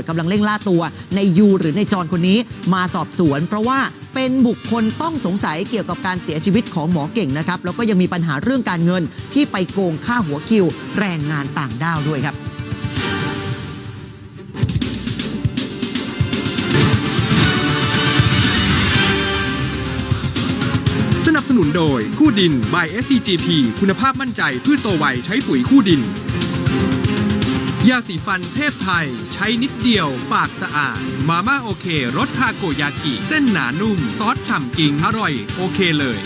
จกำลังเร่งล่าตัวในยูหรือในจอนคนนี้มาสอบสวน เพราะว่าเป็นบุคคลต้องสงสัยเกี่ยวกับการเสียชีวิตของหมอเก่งนะครับ แล้วก็ยังมีปัญหาเรื่องการเงินที่ไปโกงค่าหัวคิว แรงงานต่างด้าวด้วยครับสนับสนุนโดยคู่ดิน by SCGP คุณภาพมั่นใจพืชโตไวใช้ปุ๋ยคู่ดิน ยาสีฟันเทพไทย ใช้นิดเดียว ปากสะอาด มาม่าโอเครสทาโกยากิ เส้นหนานุ่ม ซอสฉ่ำจริงอร่อย โอเคเลย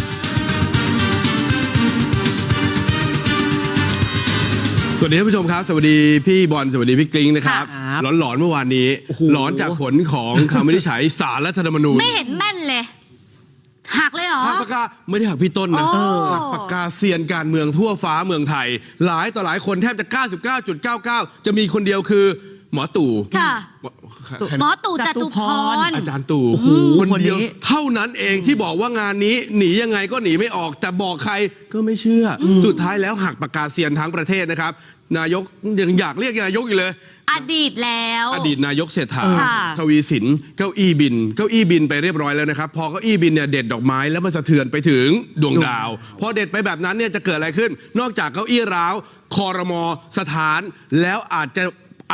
สวัสดีท่านผู้ชมครับ สวัสดีพี่บอลสวัสดีพี่กริ้งนะครับครับหลอนๆเมื่อวานนี้โอ้โหหลอนจากผลของคำวินิจฉัยสารรัฐธรรมนูญ ไม่เห็นแม่นเลย หักเลยเหรอ หักปากกาไม่ได้หักพี่ต้นนะโอ้ หักปากกาเซียนการเมืองทั่วฟ้าเมืองไทย หลายต่อหลายคนแทบจะ 99.99 จะมีคนเดียวคือ หมอตู่ค่ะหมอหมอตู่จตุพรอาจารย์ตู่โอ้โหคนเดียวคนนี้ เท่านั้นเองที่บอกว่างานนี้หนียังไงก็หนีไม่ออก แต่บอกใครก็ไม่เชื่ออสุดท้ายแล้วหักปากกาเซียนทั้งประเทศนะครับ นายกยังอยากเรียกนายกอีกเลย อดีตแล้ว อดีตนายกเศรษฐาค่ะ ทวีสินเก้าอี้บิน เก้าอี้บินไปเรียบร้อยแล้วนะครับ พอเก้าอี้บินเนี่ยเด็ดดอกไม้แล้วมันสะเทือนไปถึงดวงดาว พอเด็ดไปแบบนั้นเนี่ยจะเกิดอะไรขึ้น นอกจากเก้าอี้ร้าวคอรมอสถาน แล้วอาจจะ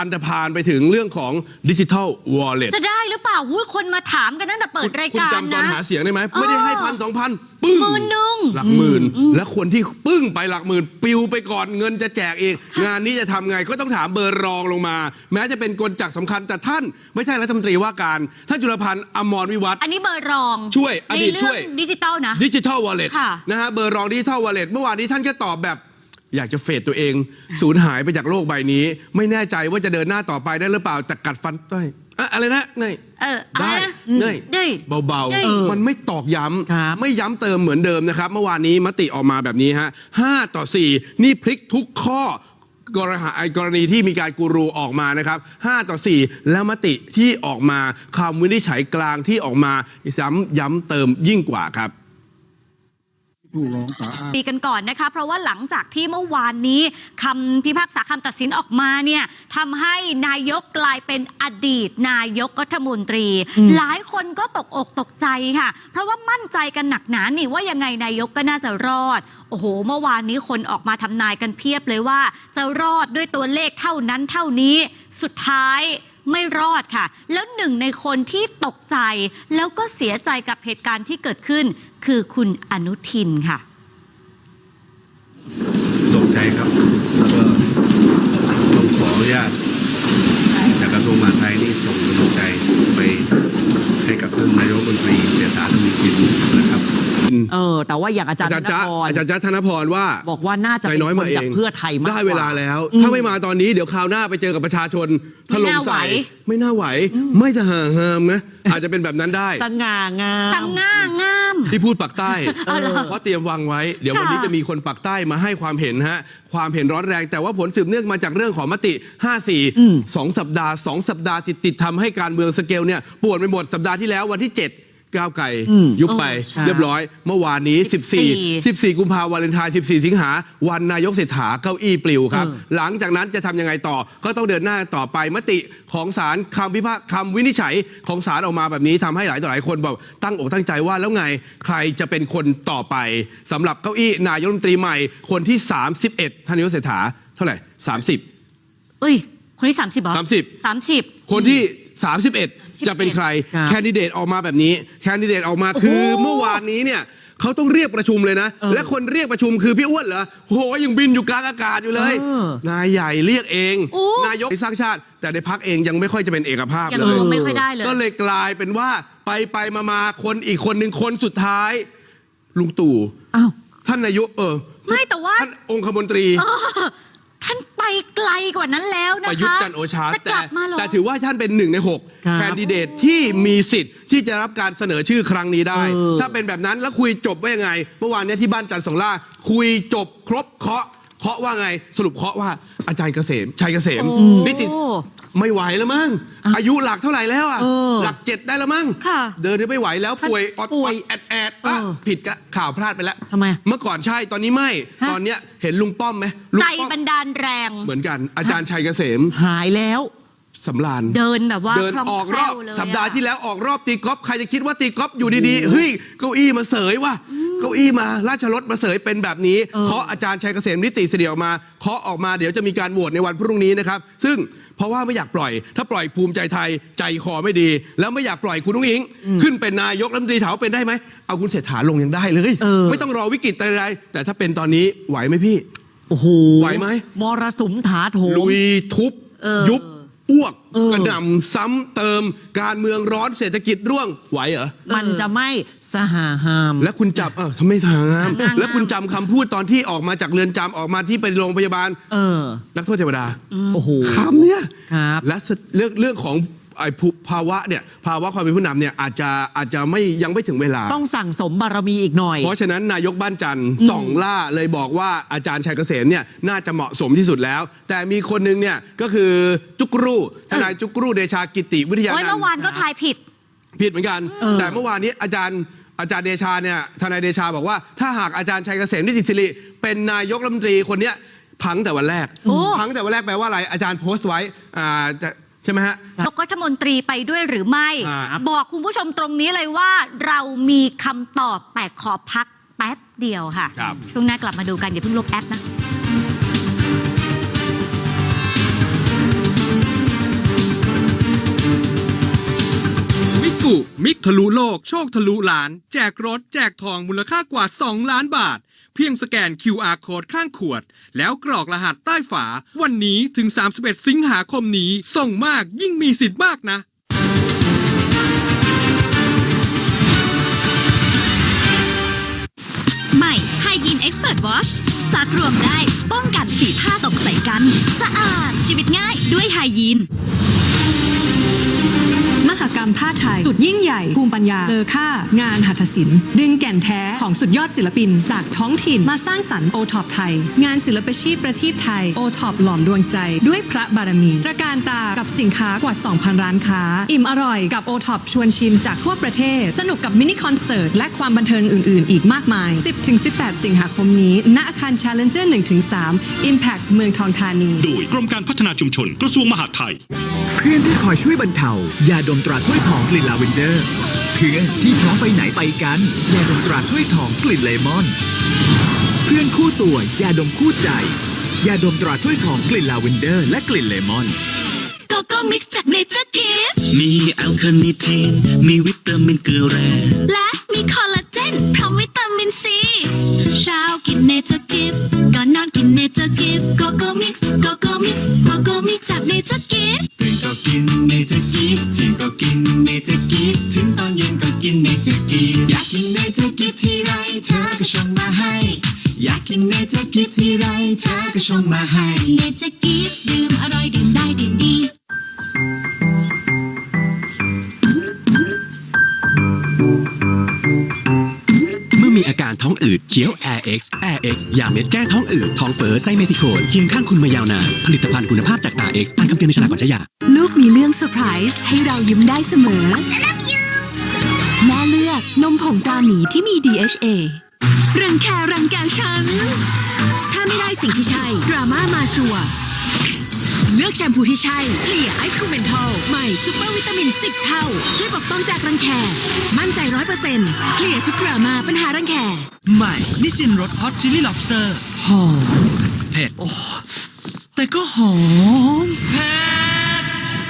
อันตรพานไปถึงเรื่องของดิจิทัลวอลเล็ตจะได้หรือเปล่าอุ้ยคนมาถามกันตั้งแต่เปิดรายคุณการจำตอนนะหาเสียงได้ไหมไม่ได้ให้เออพันสองพันปึ้งหมื่นหนึ่งหลักหมื่น และคนที่ปึ้งไปหลักหมื่นปิวไปก่อนเงินจะแจกเอง งานนี้จะทำไงก็ต้องถามเบอร์รองลงมา แม้จะเป็นกลจักรสำคัญแต่ท่านไม่ใช่รัฐมนตรีว่าการท่านจุลพันธ์อมรวิวัฒน์ อันนี้เบอร์รองช่วยอดีตในเรื่ช่วยดิจิตอลนะ ดิจิทัลวอลเล็ตค่ะนะฮะเบอร์รองดิจิทัลวอลเล็ตเมื่อวานนี้ท่านก็ตอบแบบ อยากจะเฟดตัวเองสูญหายไปจากโลกใบนี้ ไม่แน่ใจว่าจะเดินหน้าต่อไปได้หรือเปล่าแต่กัดฟันได้อะอะไรนะไงเอออะไรได้นะได้ได้ เบาได้ๆมันไม่ตอกย้ครับำไม่ย้ำเติมเหมือนเดิมนะครับ เมื่อวานนี้มติออกมาแบบนี้ฮะ5ต่อ4นี่พลิกทุกข้อกรณีกรณีที่มีการกูรูออกมานะครับ5ต่อ 4 แล้วมติที่ออกมาคำวินิจฉัยกลางที่ออกมาย้ำย้ำเติมยิ่งกว่าครับ ผู้ร้องกล่าวอ้างปีกันก่อนนะคะ เพราะว่าหลังจากที่เมื่อวานนี้คำพิพากษาคำตัดสินออกมาเนี่ยทำให้นายกกลายเป็นอดีต นายกรัฐมนตรี อืม หลายคนก็ตกอกตกใจค่ะ เพราะว่ามั่นใจกันหนักหนานี่ว่ายังไงนายกก็น่าจะรอด โอ้โห เมื่อวานนี้คนออกมาทำนายกันเพียบเลยว่า จะรอดด้วยตัวเลขเท่านั้นเท่านี้ สุดท้าย ไม่รอดค่ะ แล้วหนึ่งในคนที่ตกใจ แล้วก็เสียใจกับเหตุการณ์ที่เกิดขึ้น คือคุณอนุทินค่ะ ตกใจครับแล้วก็ต้องขออนุญาตจากกระทรวงมหาดไทยนี่ส่งกำลังใจไปให้กับท่านนายกรัญชีเสียฐาน ออแต่ว่าอย่างอาจารย์อาจารย์ธจ๊ะนพรอาจารย์จ๊ะธนพรว่า บอกว่าน่าจะใจเป็นน้อยคมานเอจากงเพื่อไทยมากได้กเวลาแล้วอืมถ้าไม่มาตอนนี้เดี๋ยวคราวหน้าไปเจอกับประชาชนถล่มใส่ไม่น่าไหว ไม่น่าไหวไม่จะห่าเหิมนะอาจจะเป็นแบบนั้นได้สง่างามสังง่างาม ที่พูดปักใต้เอาเหรอเพราะเตรียมวางไว้ เดี๋ยวค่ะวันนี้จะมีคนปักใต้มาให้ความเห็นฮะความเห็นร้อนแรง แต่ว่าผลสืบเนื่องมาจากเรื่องของมติอืม54 2 สัปดาห์ 2 สัปดาห์ติดติดๆทำให้การเมืองสเกลเนี่ยปวดไปหมดสัปดาห์ที่แล้ววันที่ 7 ก้าวไก่อืมยุบไปโอ้ใช่เรียบร้อย เมื่อวานนี้ 14 14 กุมภาพันธ์วาเลนไทน์14 สิงหา วันนายกเศรษฐาเก้าอี้ปลิวครับ เออ หลังจากนั้นจะทำยังไงต่อ ก็ต้องเดินหน้าต่อไปมติของศาลคำพิพากคำวินิจฉัยของศาลออกมาแบบนี้ทำให้หลายต่อหลายคนบอกตั้งอกตั้งใจว่าแล้วไงใครจะเป็นคนต่อไปสำหรับเก้าอี้นายกรัฐมนตรีใหม่คนที่ 31ท่านนายกเศรษฐาเท่าไหร่ 30 เอ้ย คนที่สามสิบเหรอสามสิบสามสิบ คนที่ 31 จะเป็นใคร ครับแคนดิเดตออกมาแบบนี้ แคนดิเดตออกมาคือโอ้โหเมื่อวานนี้เนี่ยเขาต้องเรียกประชุมเลยนะ เออและคนเรียกประชุมคือพี่อ้วนเหรอโหยังบินอยู่กลางอากาศอยู่เลย เออ นายใหญ่เรียกเอง โอ้ นายกสร้างชาติ แต่ในพักเองยังไม่ค่อยจะเป็นเอกภาพยังเลยลงไม่ค่อยได้เลย ก็เลยกลายเป็นว่าไปไปมามาคนอีกคนหนึ่งคนสุดท้าย ลุงตู่อ้าว ท่านนายกเออไม่แต่ว่า ท่านองคมนตรี เออ ท่านไปไกลกว่านั้นแล้วนะคะประยุทธ์จันทร์โอชาจะกแต่ลับมาเหรอ แต่ถือว่าท่านเป็นหนึ่งในหกครับแคนดิเดตที่มีสิทธิ์ที่จะรับการเสนอชื่อครั้งนี้ได้ เออ ถ้าเป็นแบบนั้นแล้วคุยจบว่ายังไง เมื่อวานเนี้ที่บ้านจันทร์สองล่าคุยจบครบเคาะเคาะว่าไงสรุปเคาะว่า อาจารย์เกษมชัยเกษมโอ้นิติไม่ไหวแล้วมั้งอายุหลักเท่าไหร่แล้วอะเออหลักเจ็ดได้แล้วมั้งค่ะเดินไม่ไหวแล้วท่านป่วยอดป่วยแอดแอดอะเออผิดกะข่าวพลาดไปแล้วทำไมเมื่อก่อนใช่ตอนนี้ไม่ฮะตอนเนี้ยเห็นลุงป้อมไหมลุงใจป้อมบันดาลแรง เหมือนกันอาจารย์ชัยเกษมหายแล้ว สำราญเดินแบบว่าเดินคล่งออกรอบแคล่วเลยสัปดาห์อะที่แล้วออกรอบตีกอล์ฟใครจะคิดว่าตีกอล์ฟอยู่ดีๆเฮ้ยเก้าอี้มาเสยว่ะเก้าอี้มาราชรถมาเสยเป็นแบบนี้เออ เคาะอาจารย์ชัยเกษมนิติเสดียออกมาเคาะออกมาเดี๋ยวจะมีการโหวตในวันพรุ่งนี้นะครับ ซึ่งเพราะว่าไม่อยากปล่อย ถ้าปล่อยภูมิใจไทยใจคอไม่ดี แล้วไม่อยากปล่อยคุณนุ้งอิง ขึ้นเป็นนายกรัฐมนตรีถามว่าเป็นได้ไหมเอาคุณเศรษฐาลงยังได้เลย เออ ไม่ต้องรอวิกฤตใดๆแต่ถ้าเป็นตอนนี้ไหวไหมพี่ โอ้โหไหวไหม มรสุมถาโถม ลุยทุบ เออยุบ อ้วก เออ กระหน่ำซ้ำเติมการเมืองร้อนเศรษฐกิจร่วงไหวเหรอ มันจะไม่สหาหาม และคุณจับเออทำไมทางามทางาม แล้วคุณจำคำพูดตอนที่ออกมาจากเรือนจำออกมาที่ไปโรงพยาบาล เออ นักโทษเทวดา โอ้โหคำเนี่ยครับ และเรื่องเรื่องของ ไอ้ภภาวะเนี่ยภาวะความเป็นผู้นำเนี่ยอาจจะอาจจะไม่ยังไม่ถึงเวลา ต้องสั่งสมบารมีอีกหน่อย เพราะฉะนั้นนายกบ้านจันทร์ส่องล่าเลยบอกว่าอาจารย์ชัยเกษมเนี่ยน่าจะเหมาะสมที่สุดแล้ว แต่มีคนหนึงเนี่ยก็คือจุกรูทนายจุกรูเดชากิติวิทยาโอ้ยนันเมื่อวานท์ก็ทายผิด ผิดเหมือนกัน เออ แต่เมื่อวานนี้อาจารย์อาจารย์เดชาเนี่ยทนายเดชาบอกว่า ถ้าหากอาจารย์ชัยเกษมนิติสิริเป็นนายกรัฐมนตรีคนเนี้ยพังแต่วันแรก โอ้ พังแต่วันแรกแปลว่าอะไรอาจารย์โพสต์ไว้อ่าจะ ใช่ไหมฮะ นายกรัฐมนตรีไปด้วยหรือไม่ อ่า บอกคุณผู้ชมตรงนี้เลยว่าเรามีคำตอบแต่ขอพักแป๊บเดียวค่ะ ครับ ช่วงหน้ากลับมาดูกัน อย่าเพิ่งลบแอปนะ มิกุมิกทะลุโลก โชคทะลุล้าน แจกรถ แจกทองมูลค่ากว่า 2 ล้านบาท เพียงสแกน QR code ข้างขวด แล้วกรอกรหัสใต้ฝา วันนี้ถึง 31 สิงหาคมนี้ ส่งมากยิ่งมีสิทธิ์มากนะ ใหม่ไฮยีนเอ็กซ์เพรสวอชซักรวมได้ ป้องกันสีผ้าตกใส่กัน สะอาดชีวิตง่ายด้วยไฮยีน กรรมผ้าไทย สุดยิ่งใหญ่ภูมิปัญญาเลอค่างานหัตถศิลป์ ดึงแก่นแท้ของสุดยอดศิลปิน จากท้องถิ่นมาสร้างสรรค์โอท็อปไทย งานศิลปชีพประทีปไทยโอท็อปหลอมดวงใจ ด้วยพระบารมีตระการตากับสินค้ากว่า 2,000 ร้านค้า อิ่มอร่อยกับโอท็อปชวนชิมจากทั่วประเทศ สนุกกับมินิคอนเสิร์ตและความบันเทิงอื่น ๆ อีกมากมาย 10-18 สิงหาคมนี้ณอาคาร Challenger 1-3 Impact เมืองทองธานี โดยกรมการพัฒนาชุมชนกระทรวงมหาดไทย เพื่อนที่คอยช่วยบรรเทายาดมตราถ้วยทองกลิ่นลาเวนเดอร์ เพื่อนที่พร้อมไปไหนไปกันยาดมตราถ้วยทองกลิ่นเลมอน เพื่อนคู่ตัวยาดมคู่ใจยาดมตราถ้วยทองกลิ่นลาเวนเดอร์ และกลิ่นเลมอนโกโก้มิกซ์จากเนเจอร์กิฟมีแอลคาเนิทีนมีวิตามินเกลือแร่และมีคอลลาเจนพร้อมวิตามินซีเช้ากินเนเจอร์กิฟก่อนนอนกินเนเจอร์กิฟโกโก้มิกซ์โกโก้มิกซ์โกโก้มิกซ์จากเนเจอร์กิฟตื่ นก็กินเนเจอร์กิฟที่ยงก็กินเนเจอร์กิฟถึงตอนเย็นก็กินเนเจอร์กิฟอยากกินเนเจอร์กิฟที่ไรเธอก็ชงมาให้ อยากกินเนเจอร์กิฟที่ไรเธอก็ชงมาให้เนเจอร์กิฟ ท้องอืดเคี้ยว Air X Air X ยาเม็ดแก้ท้องอืดท้องเฟ้อไส้เมทิโคนเคียงข้างคุณมายาวนานผลิตภัณฑ์คุณภาพจาก Air X อ่านคำเตือนในฉลากก่อนใช้ยาลูกมีเรื่องเซอร์ไพรส์ให้เรายิ้มได้เสมอ แม่เลือกนมผงตราหมีที่มี DHA รังแครังแกฉัน ถ้าไม่ได้สิ่งที่ใช่ดราม่ามาชัวร์ เลือกแชมพูที่ใช่เคลียร์ไอซ์คูเมนทอลใหม่ซุปเปอร์วิตามิน 10 เท่า ช่วยปกป้องจากรังแค มั่นใจ100%เคลียร์ทุกดราม่าปัญหารังแค ใหม่ นิชินรสฮอตชิลลี่ล็อบสเตอร์หอมเผ็ดแต่ก็หอมเผ็ด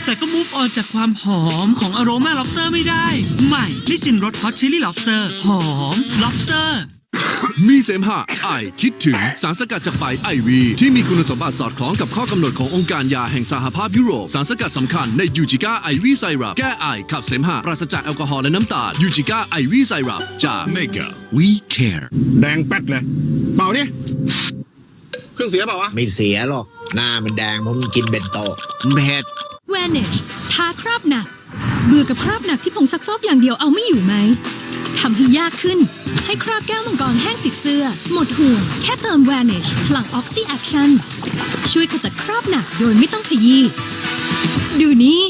แต่ก็มูฟออนจากความหอมของอโรมาล็อบสเตอร์ไม่ได้ ใหม่นิชินรสฮอตชิลลี่ล็อบสเตอร์หอมล็อบสเตอร์ มีเสมหะไอคิดถึงสารสกัดจากใบไอวี ที่มีคุณสมบัติสอดคล้องกับข้อกำหนดขององค์การยาแห่งสหภาพยุโรป สารสกัดสำคัญในยูจิก้าไอวีไซรัปแก้ไอขับเสมหะปราศจากแอลกอฮอล์และน้ำตาลยูจิก้าไอวีไซรัปจากเมกา We Care แดงแป๊ดเลย เปล่าเนี่ยเครื่องเสียเปล่าวะ ไม่เสียหรอก หน้ามันแดงเพราะมันกินเบนโตะเผ็ด Vanish ทาคราบหนัก เบื่อกับคราบหนักที่ผงซักฟอกอย่างเดียวเอาไม่อยู่ไหม ทำให้ยากขึ้น ให้คราบแก้วมังกรแห้งติดเสื้อ หมดห่วง แค่เติม Vanish พลัง Oxy Action ช่วยขจัดคราบหนักโดยไม่ต้องขยี้ ดูนี่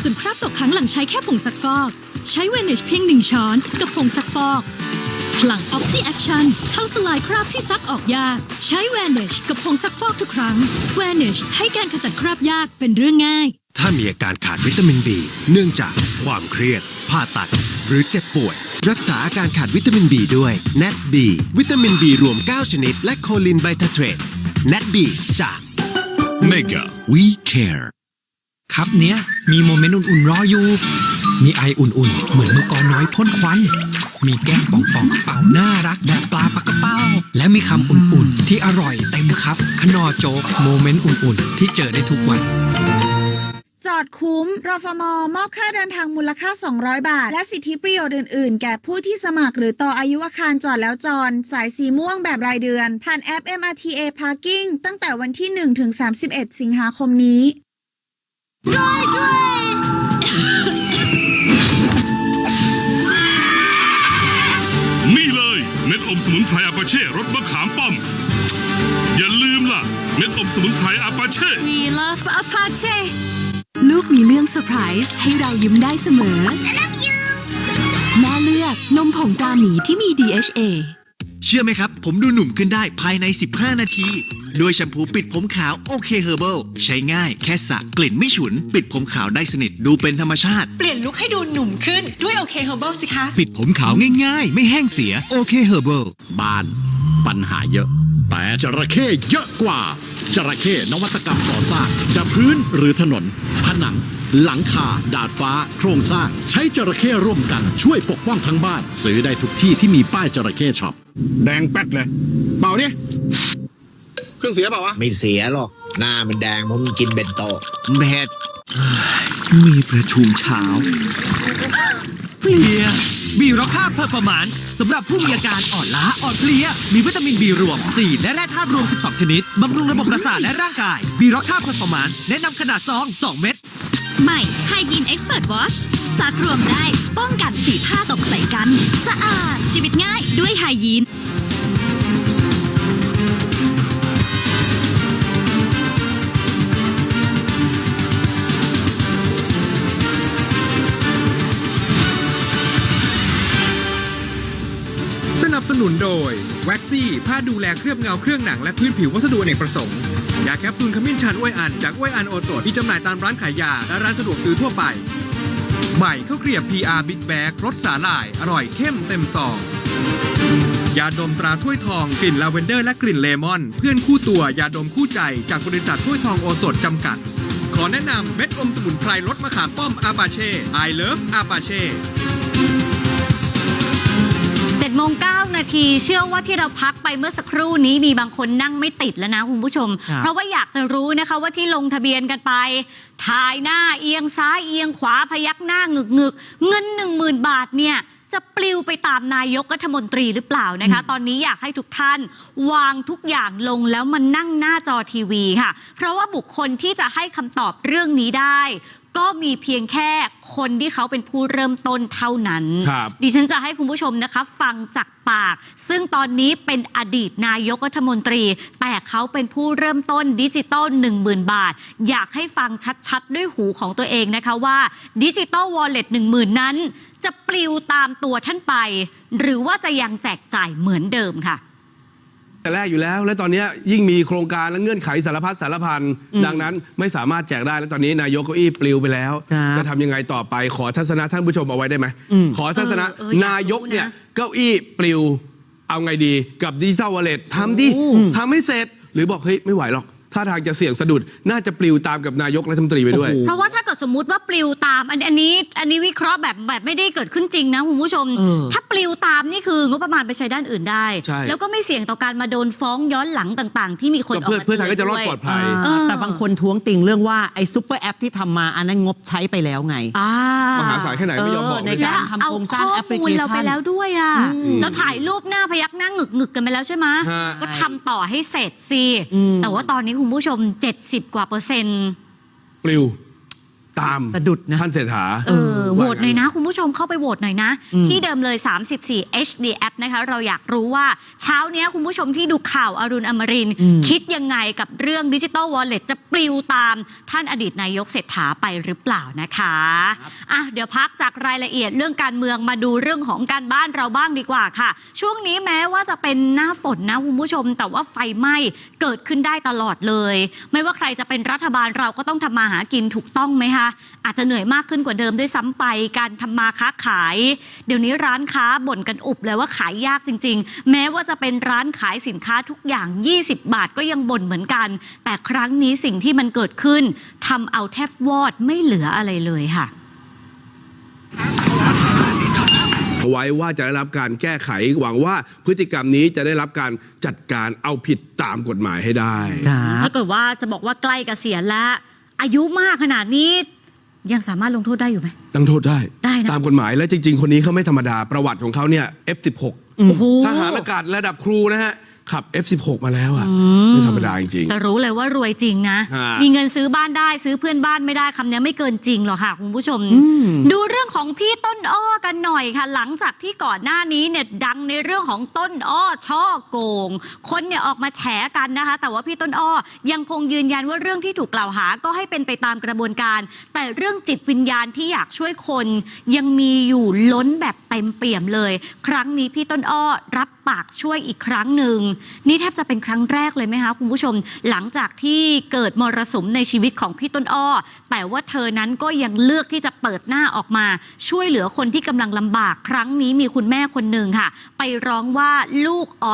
ส่วนคราบตกค้างหลังใช้แค่ผงซักฟอก ใช้ Vanish เพียงหนึ่งช้อนกับผงซักฟอกพลัง Oxy Action เข้าสลายคราบที่ซักออกยาก ใช้ Vanish กับผงซักฟอกทุกครั้ง Vanish ให้การขจัดคราบยากเป็นเรื่องง่าย ถ้ามีอาการขาดวิตามิน B เนื่องจากความเครียด ผ่าตัด หรือเจ็บป่วย รักษาอาการขาดวิตามิน B ด้วย NAT B วิตามิน B รวม 9 ชนิด และโคลินไบทาเทรต NAT B จาก Mega We Care ครับเนี้ยมีโมเมนต์อุ่นๆรออยู่ มีไออุ่นๆ เหมือนมังกรน้อยพ่นควัน มีแก้มป่องๆ เป่าน่ารักแบบปลาปักกระเป้า และมีคำอุ่นๆ ที่อร่อยเต็มครับขนอโจ๊กโมเมนต์อุ่นๆ ที่เจอได้ทุกวัน จอดคุ้ม รฟมมอบค่าเดินทางมูลค่า 200 บาท และสิทธิประโยชน์อื่น ๆ แก่ผู้ที่สมัครหรือต่ออายุอาคารจอดแล้วจอดสายสีม่วงแบบรายเดือน ผ่านแอป MRTA Parking ตั้งแต่วันที่ 1 ถึง 31 สิงหาคมนี้นี่เลยเม็ดอมสมุนไพรอาปาเช่รสมะขามป้อม อย่าลืมล่ะ เม็ดอมสมุนไพรอาปาเช่ We love Apache ลูกมีเรื่องเซอร์ไพรส์ให้เรายิ้มได้เสมอ แม่เลือกนมผงตราหมีที่มี DHA เชื่อไหมครับ ผมดูหนุ่มขึ้นได้ภายใน 15 นาที ด้วยแชมพูปิดผมขาวโอเคเฮอร์เบิลใช้ง่ายแค่สระกลิ่นไม่ฉุน ปิดผมขาวได้สนิทดูเป็นธรรมชาติ เปลี่ยนลุคให้ดูหนุ่มขึ้นด้วยโอเคเฮอร์เบิลสิคะ ปิดผมขาวง่ายๆ ไม่แห้งเสียโอเคเฮอร์เบิลบ้าน ปัญหาเยอะ แต่จระเข้เยอะกว่า จระเข้นวัตกรรมก่อสร้างจะพื้นหรือถนน ผนัง หลังคา ดาดฟ้า โครงสร้าง ใช้จระเข้ร่วมกันช่วยปกป้องทั้งบ้าน ซื้อได้ทุกที่ที่มีป้ายจระเข้ช็อป แดงแป๊ดเลย เปล่าดิเครื่องเสียเปล่าวะ ไม่เสียหรอก หน้ามันแดงเพราะมันกินเบนโตะแบดมีประชุมเช้า เพลียบีร็อกค่าเพอร์ฟอร์มานซ์สำหรับผู้มีอาการอ่อนล้าอ่อนเพลีย มีวิตามินบีรวม 4 และแร่ธาตุรวม 12 ชนิด บำรุงระบบประสาทและร่างกายบีร็อกค่าเพอร์ฟอร์มานซ์แนะนำขนาดซอง 2 เม็ดใหม่ไฮยีนเอ็กซ์เพรสวอชซักรวมได้ป้องกันสีผ้าตกใส่กัน สะอาดชีวิตง่ายด้วยไฮยีน นุนโดยแว็กซี่ผ้าดูแลเคลือบเงาเครื่องหนังและพื้นผิววัสดุอเนกประสงค์ยาแคปซูลขมิ้นชันอ้วยอันจากอ้วยอันโอสถมีจำหน่ายตามร้านขายยาและร้านสะดวกซื้อทั่วไป ใหม่ข้าวเกรียบ PR Big Bag รสสาหร่าย อร่อยเข้มเต็มซองยาดมตราถ้วยทองกลิ่นลาเวนเดอร์และกลิ่นเลมอน เพื่อนคู่ตัวยาดมคู่ใจจากบริษัทถ้วยทองโอสถจำกัด ขอแนะนำเม็ดอมสมุนไพรรสมะขามป้อมอาปาเช่ I love อาปาเช่ ง9นาที เชื่อว่าที่เราพักไปเมื่อสักครู่นี้มีบางคนนั่งไม่ติดแล้วนะคุณผู้ชม ครับ เพราะว่าอยากจะรู้นะคะว่าที่ลงทะเบียนกันไป ถ่ายหน้าเอียงซ้ายเอียงขวาพยักหน้างึกงึกๆเงิน 1 0,000 บาทเนี่ยจะปลิวไปตามนายกรัฐมนตรีหรือเปล่านะคะ ตอนนี้อยากให้ทุกท่าน วางทุกอย่างลงแล้วมันนั่งหน้าจอทีวีค่ะ เพราะว่าบุคคลที่จะให้คำตอบเรื่องนี้ได้ ก็มีเพียงแค่คนที่เขาเป็นผู้เริ่มต้นเท่านั้น ครับดิฉันจะให้คุณผู้ชมนะคะ ฟังจากปาก ซึ่งตอนนี้เป็นอดีตนายกรัฐมนตรี แต่เขาเป็นผู้เริ่มต้นดิจิตอล1 0,000 บาท อยากให้ฟังชัดๆ ด้วยหูของตัวเองนะคะว่าดิจิตอลวอลเล็ต1 0,000 นั้น จะปลิวตามตัวท่านไป หรือว่าจะยังแจกจ่ายเหมือนเดิมค่ะ แต่แรกอยู่แล้ว และตอนนี้ยิ่งมีโครงการและเงื่อนไขสารพัดสารพันอืมดังนั้นไม่สามารถแจกได้แล้วตอนนี้นายกเก้าอี้ปลิวไปแล้วครับจะทำยังไงต่อไปขอทัศนะท่านผู้ชมเอาไว้ได้ไหมอืมขอทัศนะเออเอออยากรู้นะนายกเนี่ยเก้าอี้ปลิวเอาไงดีกับดิจิทัลวอลเล็ตทำดิโอ้ทำให้เสร็จ หรือบอกเฮ้ยไม่ไหวหรอก ถ้าทางจะเสี่ยงสะดุด น่าจะปลิวตามกับนายกรัฐมนตรีไปด้วยโอ้โหเพราะว่าถ้าเกิดสมมติว่าปลิวตามอันอันนี้ อันนี้วิเคราะห์แบบแบบไม่ได้เกิดขึ้นจริงนะคุณผู้ชม เออถ้าปลิวตามนี่คืองบประมาณไปใช้ด้านอื่นได้ ใช่ แล้วก็ไม่เสี่ยงต่อการมาโดนฟ้องย้อนหลังต่าง ๆ ที่มีคนอก็อกเพื่อมาเพื่อไทยก็จะรอดตืนปลอดภัยเออแต่บางคนท้วงติงเรื่องว่าไอ้ซุปเปอร์แอปที่ทำมาอันนั้นงบใช้ไปแล้วไง อ่ามหาศาลแค่ไหนไม่ยอมบอกเออในเลยการนะทำโครงสร้างแอปพลิเคเอข้อมูลชัเราไปนแล้วด้วยอะอืม แล้วถ่ายรูปหน้าพยักหน้าหงึกหงึกๆกันไปแล้วใช่ไหมฮะ ก็ทำต่อให้เสร็จสิ อืม แต่ว่าตอนนี้คุณผู้ชม 70 กว่าเปอร์เซ็นต์ปลิว ตามสะดุดนะท่านเศรษฐาเออโหวตหน่อยนะ คุณผู้ชมเข้าไปโหวตหน่อยนะอืมที่เดิมเลย 34 HD app นะคะ เราอยากรู้ว่าเช้าเนี้ยคุณผู้ชมที่ดูข่าวอรุณอมรินทร์อืมคิดยังไงกับเรื่องดิจิ t a ลวอลเล็ตจะปลิวตามท่านอดีตนายกเศรษฐาไปหรือเปล่านะคะอะเดี๋ยวพักจากรายละเอียดเรื่องการเมืองมาดูเรื่องของการบ้านเราบ้างดีกว่าค่ะ ช่วงนี้แม้ว่าจะเป็นหน้าฝนนะคุณผู้ชม แต่ว่าไฟไหม้เกิดขึ้นได้ตลอดเลย ไม่ว่าใครจะเป็นรัฐบาลเราก็ต้องทำมาหากินถูกต้องไหมคะอาจจะเหนื่อยมากขึ้นกว่าเดิมด้วยซ้ำไป การทำมาค้าขาย เดี๋ยวนี้ร้านค้าบ่นกันอุบเลยว่าขายยากจริง ๆ แม้ว่าจะเป็นร้านขายสินค้าทุกอย่าง 20 บาทก็ยังบ่นเหมือนกัน แต่ครั้งนี้สิ่งที่มันเกิดขึ้นทำเอาแทบวอดไม่เหลืออะไรเลยค่ะไว้ว่าจะได้รับการแก้ไขหวังว่าพฤติกรรมนี้จะได้รับการจัดการเอาผิดตามกฎหมายให้ได้ถ้าเกิดว่าจะบอกว่าใกล้เกษียณแล้ว อายุมากขนาดนี้ ยังสามารถลงโทษได้อยู่ไหมตั้งโทษได้ ได้นะ ตามกฎหมายและจริง ๆ คนนี้เขาไม่ธรรมดาประวัติของเขาเนี่ย F16 โอ้โห ทหารอากาศระดับครูนะฮะ ขับ F16 มาแล้วอะอืมไม่ธรรมดาจริงแต่รู้เลยว่ารวยจริงนะ ฮะ มีเงินซื้อบ้านได้ซื้อเพื่อนบ้านไม่ได้คำนี้ไม่เกินจริงหรอกค่ะคุณผู้ชมอืมดูเรื่องของพี่ต้นอ้อกันหน่อยค่ะ หลังจากที่ก่อนหน้านี้เนี่ยดังในเรื่องของต้นอ้อช่อโกง คนเนี่ยออกมาแฉกันนะคะ แต่ว่าพี่ต้นอ้อยังคงยืนยันว่าเรื่องที่ถูกกล่าวหาก็ให้เป็นไปตามกระบวนการ แต่เรื่องจิตวิญญาณที่อยากช่วยคน ยังมีอยู่ล้นแบบเต็มเปี่ยมเลย ครั้งนี้พี่ต้นอ้อรับปากช่วยอีกครั้งหนึ่งนี่แทบจะเป็นครั้งแรกเลยไหมคะคุณผู้ชม หลังจากที่เกิดมรสุมในชีวิตของพี่ต้นอ้อ แต่ว่าเธอนั้นก็ยังเลือกที่จะเปิดหน้าออกมา ช่วยเหลือคนที่กำลังลำบากครั้งนี้มีคุณแม่คนหนึ่งค่ะ ไปร้องว่าลูกอ่อน